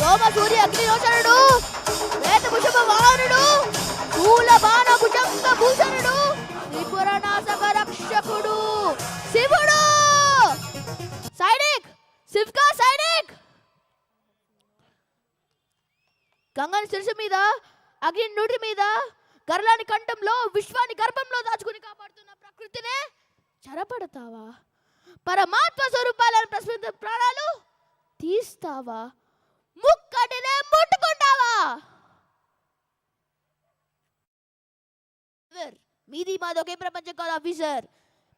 సోమ సూర్య అగ్ని రోషణుడు వేద భుషభ వాహనుడు శూల బాణ భుజంగ భూషణుడు త్రిపుర నాశక రక్షకుడు. శివుడు! సైనిక్! శివ్కా సైనిక్! గంగని శిరసు మీద అగ్ని నుడి మీద గర్లాని కంఠంలో విశ్వాన్ని గర్భంలో దాచుకుని కాపాడుతున్న ప్రకృతినే చెరపడతావా? పరమాత్మ స్వరూపాలను ప్రశ్న ప్రాణాలు తీస్తావా? ఆఫీసర్, మీది మాది ఒకే ప్రపంచం కాదు ఆఫీసర్.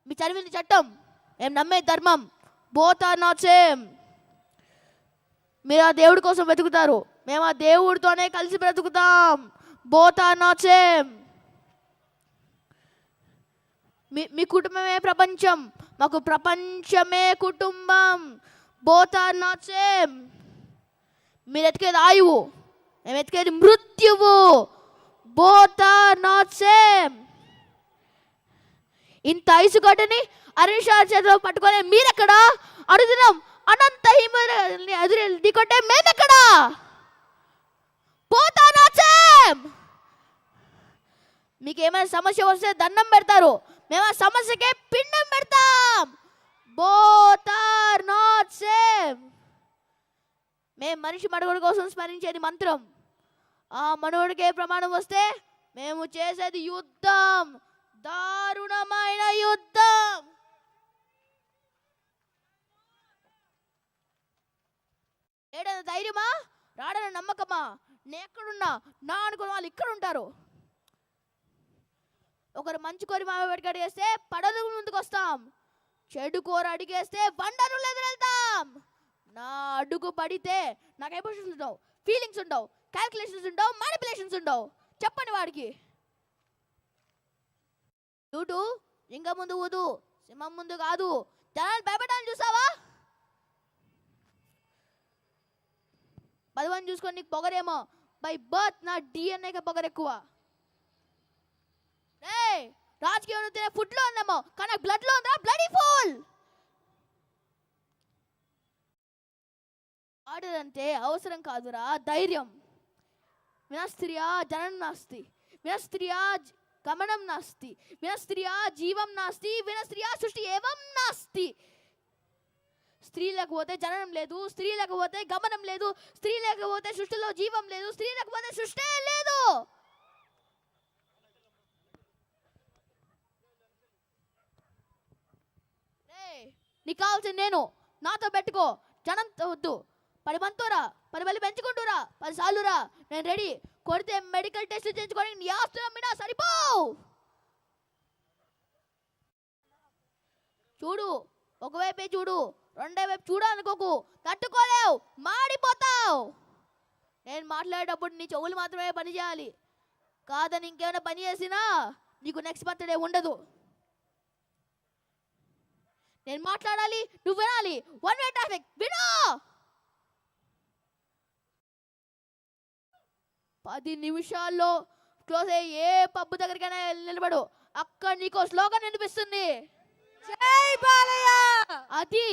మీ చదివింది చట్టం. మేము నమ్మే ధర్మం. Both are not same. మీరు ఆ దేవుడి కోసం వెతుకుతారు. మేము ఆ దేవుడితోనే కలిసి బ్రతుకుతాం. Both are not same. మీ మీ కుటుంబమే ప్రపంచం. మాకు ప్రపంచమే కుటుంబం. Both are not same. మీరు ఎతికేది ఆయువు. మేము ఎతికేది మృత్యువు. బోత్ ఆర్ నాట్ సేమ్ ఇంత ఐసు గడ్డని చేతిలో పట్టుకొని మీరెక్కడా? అడుగుతున్నాం అనంత హిమని ఎదురు ఢీకొట్టే మేమెక్కడా? పోతా నాట్ సేమ్ మీకు ఏమైనా సమస్య వస్తే దండం పెడతారు. మేము ఆ సమస్యకే పిండం పెడతాం. బోత్ ఆర్ నాట్ సేమ్ మేము మనిషి మనుగడ కోసం స్మరించేది మంత్రం. ఆ మనుగడకే ప్రమాణం వస్తే మేము చేసేది యుద్ధం. దారుణమైన యుద్ధం. ఏడన ధైర్యమా? రాడన నమ్మకమా? నేను ఎక్కడున్నా నా అనుకున్న వాళ్ళు ఇక్కడ ఉంటారు ఒకరు మంచి కోరి మామ వెనక అడిగేస్తే పడదు ముందుకు వస్తాం చెడు కూర అడిగేస్తే బండరులు ఎదురెళ్తాం నా అడుగు పడితే నాకు ఎమోషన్స్ ఉండవు? ఫీలింగ్స్ ఉండవు. క్యాల్కులేషన్స్ ఉండవు. మ్యానిపులేషన్స్ ఉండవు. చెప్పండి వాడికి. చూడు ఇంకా ముందు ఊదు సింహం ముందు కాదు. జనాలు భయపడాలని చూసావా? పదవని చూసుకొని నీకు పొగరేమో. బై బర్త్ నా డిఎన్ఏకి పొగరు ఎక్కువ రే రాజకీయం తినే ఫుడ్లో ఉందేమో కానీ బ్లడ్లో ఉందా? బ్లడీ ఫుల్ ఆర్డర్ అంటే అవసరం కాదురా ధైర్యం. వినస్త్రియా జనం నాస్తి. వినస్త్రియా జ- గమనం నాస్తి. వినస్త్రియా జీవం నాస్తి. వినస్త్రియా సృష్టి ఏవం నాస్తి. స్త్రీలకు పోతే జననం లేదు. స్త్రీలకు పోతే గమనం లేదు. స్త్రీలకు పోతే సృష్టిలో జీవం లేదు. స్త్రీలకు పోతే సృష్టి లేదు. నీకు కావాల్సింది నేను. నాతో పెట్టుకో. జనంతో వద్దు. పది మంతోరా పది మంది పెంచుకుంటూరా పది సార్లురా నేను రెడీ. కొడితే మెడికల్ టెస్ట్లు చేయించుకొని నీ ఆస్తులు అమ్మినా సరిపోవు. చూడు ఒకవైపే చూడు రెండో వైపు చూడాలనుకోకు. తట్టుకోలేవు మాడిపోతావు. నేను మాట్లాడేటప్పుడు నీ చెవులు మాత్రమే పని చేయాలి. కాదని ఇంకేమైనా పని చేసినా నీకు నెక్స్ట్ బర్త్డే ఉండదు. నేను మాట్లాడాలి నువ్వు వినాలి. వన్ వే ట్రాఫిక్ వినో! పది నిమిషాల్లో క్లోజ్ అయ్యి ఏ పబ్బు దగ్గరికైనా నిలబడు. అక్కడ నీకు స్లోగన్ వినిపిస్తుంది. జై బాలయ్య! అది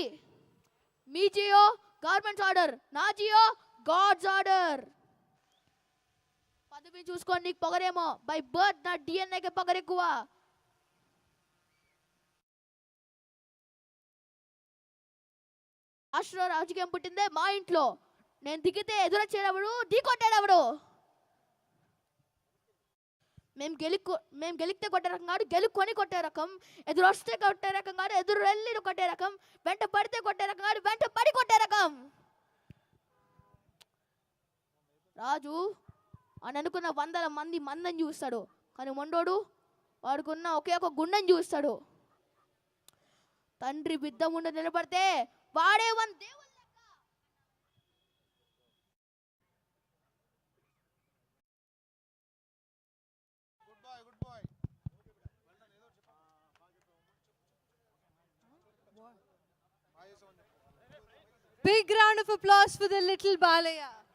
మీ జియో గవర్నమెంట్ ఆర్డర్. నా జియో గాడ్స్ ఆర్డర్. పదవి చూసుకొని నీకు పొగరేమో. బై బర్త్ నా డిఎన్ఏకి పొగరు ఎక్కువ రాష్ట్ర రాజకీయం పుట్టిందే మా ఇంట్లో. నేను దిగితే ఎదురొచ్చేటప్పుడు ఢీకొట్టేటప్పుడు మేము గెలుక్కు మేము గెలిస్తే కొట్టే రకం కాదు గెలుకొని కొట్టే రకం. ఎదురు వస్తే కొట్టే రకం కాదు ఎదురు వెళ్ళి కొట్టే రకం. వెంట పడితే కొట్టే రకం కాదు వెంట పడి కొట్టే రకం. రాజు అని అనుకున్న వందల మంది మందని చూస్తాడు. కానీ మొండోడు వాడుకున్న ఒకే ఒక గుండెని చూస్తాడు. తండ్రి బిడ్డ ముందు నిలబడితే వాడే వన్ దేవుడు Big round of applause for the little Balaya.